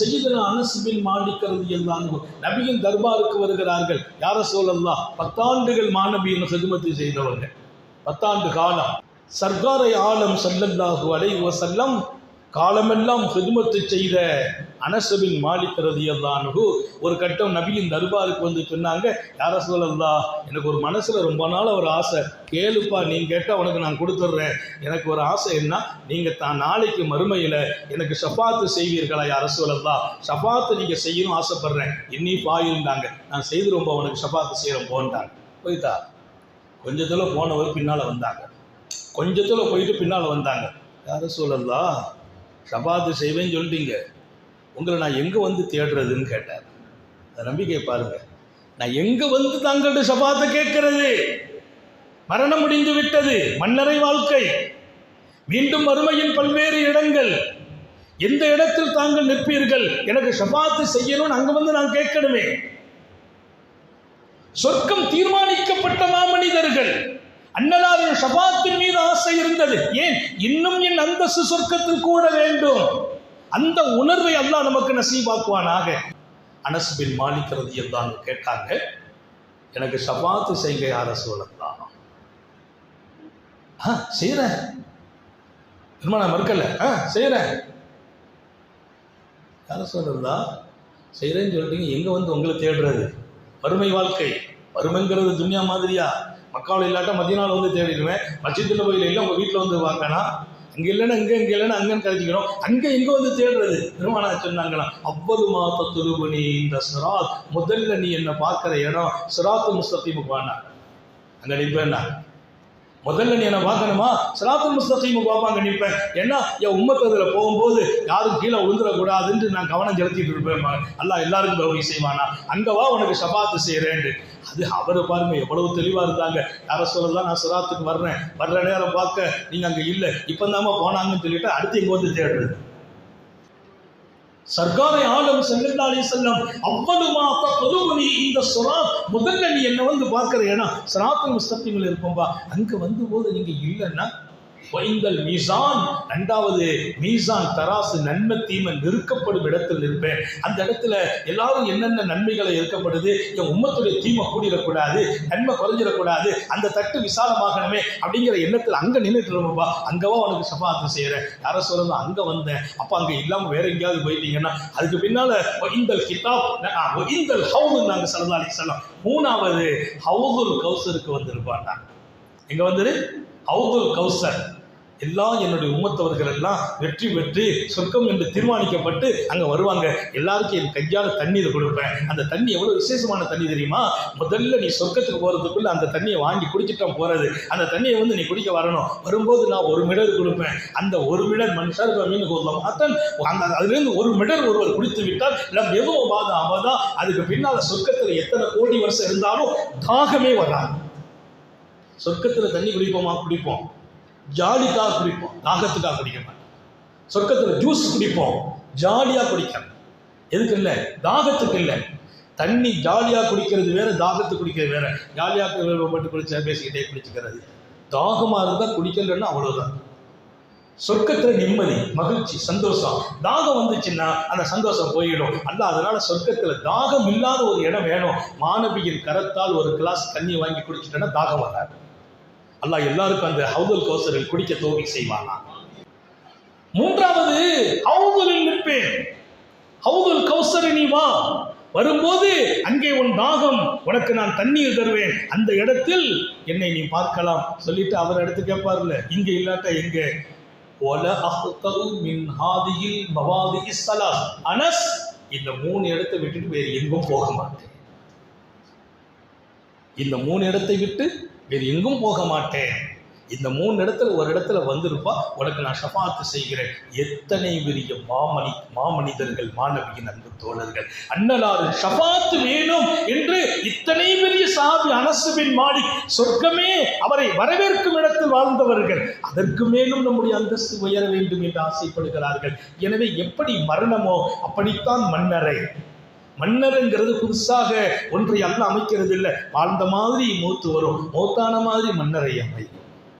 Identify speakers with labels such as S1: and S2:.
S1: செய்யுதன அனசுபின் மாலிக்கிறது எல்லாம் நபியின் தர்பாருக்கு வருகிறார்கள். யார சொல்லலாம் பத்தாண்டுகள் மாணவியின் சதுமத்தை செய்தவர்கள். பத்தாண்டு காலம். சர்க்காரை ஆலம் சல்லல்லாஹு அலைஹி செல்லம் காலமெல்லாம் ஹிதுமத்து செய்த அனசபின் மாலிக் ரதியல்லானுகு ஒரு கட்டம் நபியின் தர்பாருக்கு வந்து சொன்னாங்க யார சொல்லல்லா எனக்கு ஒரு மனசில் ரொம்ப நாள் ஒரு ஆசை. கேளுப்பா நீ கேட்டால் உனக்கு நான் கொடுத்துட்றேன் எனக்கு ஒரு ஆசை என்ன? நீங்கள் தான் நாளைக்கு மறுமையில் எனக்கு ஷஃபாத்து செய்வீர்களா யார சொல்லல்லா ஷஃபாத்து நீங்கள் செய்யணும் ஆசைப்படுறேன். இன்னி பாயிருந்தாங்க. நான் செய்து ரொம்ப உனக்கு ஷஃபாத்து செய்கிறேன் போன்ட்டாங்க. போயிட்டா? கொஞ்சத்தில் போனவர் பின்னால் வந்தாங்க. கொஞ்சத்தில் போயிட்டு பின்னால் வந்தாங்க. யார சொல்லல்லா ஷபாத்து செய்வேன்னு சொல்லிட்டீங்க. உங்களை நான் எங்கே வந்து தேடுறதுன்னு கேட்டார் அந்த நம்பிக்கை பாருங்க. நான் எங்கே வந்து தாங்கள்கிட்ட சபாத்தை கேட்கறது? மரணம் முடிந்து விட்டது. மன்னரை வாழ்க்கை. மீண்டும் வறுமையின் பல்வேறு இடங்கள். எந்த இடத்தில் தாங்கள் நிற்பீர்கள்? எனக்கு ஷபாத்து செய்யணும்னு அங்கே வந்து நான் கேட்கணுமே. சொர்க்கம் தீர்மானிக்கப்பட்ட மாமனிதர்கள். அன்னலாரின் ஷபாத்தின் மீது ஆசை இருந்தது. ஏன்? இன்னும் என் அந்தஸ்து சொர்க்கத்தில் கூட வேண்டும். அந்த உணர்வை அல்லாஹ் நமக்கு நசீபாக்குவானாக. அனஸ் பின் மாலிக்கிறது ரதியல்லான் கேட்டாங்க எனக்கு ஷபாத்து செய்யுங்க அரசு வளர்த்தான் ஆ செய்கிறேன் நான் மறுக்கல. ஆ செய்கிறேன் யார சொல்லலா செய்கிறேன்னு சொல்லிட்டீங்க எங்கே வந்து உங்களை தேடுறது? வறுமை வாழ்க்கை. வறுமைங்கிறது துன்யா மாதிரியா? மக்காவில் இல்லாட்டா மதியனால் வந்து தேடிடுவேன். மச்சத்தில் போய் இல்லை உங்கள் வீட்டில் வந்து வாங்கினா அங்கே இல்லைன்னா இங்கே இங்கே இல்லைன்னா அங்கேன்னு கருதிக்கிறோம். அங்கே இங்கே வந்து தேடுறது. திருமணா சொன்னாங்களா அவ்வளவு மாத்த துருபணி இந்த சிராத். முதல்ல நீ என்ன பார்க்குற இடம் சிராத்து முஸ்தீமுக்கு வானா அங்கே நிற்பேன்னா முதல்ல நீ என்ன பார்க்கணுமா? சிராத்துல் முஸ்தகீம் பார்ப்பாங்க நிற்பேன். ஏன்னா என் உம்மத்ததில் போகும்போது யாரும் கீழே விழுந்துடக்கூடாதுன்னு நான் கவனம் செலுத்திட்டு இருப்பேன் அல்லா எல்லாருக்கும் கௌரி செய்வானா? அங்கே வா உனக்கு சபாத்து செய்கிறேன்ட்டு அது அவர் பாருங்க எவ்வளவு தெளிவாக இருந்தாங்க யாரை சொல்லலாம் நான் சிராத்துக்கு வர்றேன். வர்ற நேரம் பார்க்க நீங்கள் அங்கே இல்லை. இப்போ தாம போனாங்கன்னு சொல்லிட்டு அடுத்து இங்கே வந்து தேடுறது. சர்க்காரை ஆலம் செல்லல்லா செல்லம் அவ்வளவுமா பொதுமணி இந்த சுராத் முதல்ல நீ என்ன வந்து பார்க்குற ஏன்னா சனாத்தன முஸ்தகிமில் இருப்போம்பா அங்கே வந்து போது நீங்கள் இல்லைன்னா வைந்தல் மீசான். ரெண்டாவது மீசான் தராசு நன்மை தீமை நிறுக்கப்படும் இடத்தில் இருப்பேன் அந்த இடத்துல எல்லாரும் என்னென்ன நன்மைகளை இருக்கப்படுது என் உம்மத்துடைய தீமை கூடிடக்கூடாது நன்மை குறைஞ்சிடக்கூடாது அந்த தட்டு விசாலமாகணுமே அப்படிங்கிற எண்ணத்தில் அங்கே நின்றுட்டு இருப்பா அங்கவா உனக்கு சபாத்து செய்கிறேன் யார சொல்றது அங்கே வந்தேன். அப்போ அங்கே இல்லாமல் வேற எங்கேயாவது போயிட்டீங்கன்னா அதுக்கு பின்னால ஒயிந்தல் கிதாப் ஒயிந்தல் ஹவுது நாங்கள் சல்லா சொல்லலாம் மூணாவது ஹவுதுல் கௌசருக்கு வந்திருப்பாண்டா எங்க வந்துரு ஹவுதுல் கௌசர். எல்லாம் என்னுடைய உம்மத்தவர்கள் எல்லாம் வெற்றி பெற்று சொர்க்கம் என்று தீர்மானிக்கப்பட்டு அங்கே வருவாங்க. எல்லாருக்கும் என் கையால் தண்ணீர் கொடுப்பேன். அந்த தண்ணி எவ்வளோ விசேஷமான தண்ணி தெரியுமா? முதல்ல நீ சொர்க்கத்துக்கு போகிறதுக்குள்ள அந்த தண்ணியை வாங்கி குடிச்சிட்டோம் போகிறது அந்த தண்ணியை வந்து நீ குடிக்க வரணும். வரும்போது நான் ஒரு மிடர் கொடுப்பேன். அந்த ஒரு மிடர் மனுஷர் மீன் கொள்ளலாம் அத்தன் அந்த அதுலேருந்து ஒரு மிடர் ஒருவர் குடித்து விட்டால் நம் எதுவும் பாதம் அவதான் அதுக்கு பின்னால் சொர்க்கத்தில் எத்தனை கோடி வருஷம் இருந்தாலும் தாகமே வராது. சொர்க்கத்தில் தண்ணி குடிப்போமா? குடிப்போம். ஜாலிக்காக குடிப்போம். தாகத்துக்காக குடிக்க மாட்டோம். சொர்க்கத்தில் ஜூஸ் குடிப்போம். ஜாலியாக குடிக்கணும் எதுக்கு இல்லை? தாகத்துக்கு இல்லை. தண்ணி ஜாலியாக குடிக்கிறது வேற தாகத்து குடிக்கிறது வேற. ஜாலியாக மட்டும் குடிச்சா பேசிக்கிட்டே குடிச்சுக்கிறது. தாகமாக இருந்தால் குடிக்கலன்னா அவ்வளோதான் சொர்க்கத்தில் நிம்மதி மகிழ்ச்சி சந்தோஷம். தாகம் வந்துச்சுன்னா அந்த சந்தோஷம் போயிடும். அல்ல அதனால சொர்க்கத்தில் தாகம் இல்லாத ஒரு இடம் வேணும். மாணவியின் கரத்தால் ஒரு கிளாஸ் தண்ணி வாங்கி குடிச்சிட்டேன்னா தாகம் வராது. அல்லாஹ் எல்லாருக்கும் அந்த ஹவுதல் கௌசரில் குடிக்க தோவி செய்வானா? மூன்றாவது ஹவுதலில் நிற்பேன். ஹவுதல் கௌசரி நீ வா. வரும்போது அங்கே உன் தாகம் உனக்கு நான் தண்ணீர் தருவேன். அந்த இடத்தில் என்னை நீ பார்க்கலாம். சொல்லிட்டு அவர் எடுத்து கேட்பார்ல இங்க இல்லாட்ட எங்க? ஒல அஹ்தரு மின் ஹாதியில் மவாதி இஸ்ஸலாஸ் அனஸ் இந்த மூணு இடத்தை விட்டுட்டு வேறு எங்கும் போக மாட்டேன். இந்த மூணு இடத்தை விட்டு வேறு எங்கும் போக மாட்டேன். இந்த மூணு இடத்துல ஒரு இடத்துல வந்திருப்பா உனக்கு நான் ஷபாத்து செய்கிறேன். எத்தனை பெரிய மாமணி மாமனிதர்கள் மாணவியின் அன்பு தோழர்கள். அண்ணலாறு ஷபாத்து வேணும் என்று இத்தனை பெரிய சாபி அனசுவின் மாடி சொர்க்கமே அவரை வரவேற்கும் இடத்தில் வாழ்ந்தவர்கள். அதற்கு மேலும் நம்முடைய அந்தஸ்து உயர வேண்டும் என்று ஆசைப்படுகிறார்கள். எனவே எப்படி மரணமோ அப்படித்தான் மன்னரை. மன்னருங்கிறது புதுசாக ஒன்றை அல்ல அமைக்கிறது இல்லை வாழ்ந்த மாதிரி மூத்து வரும். மூத்தான மாதிரி மன்னரை அமையும்.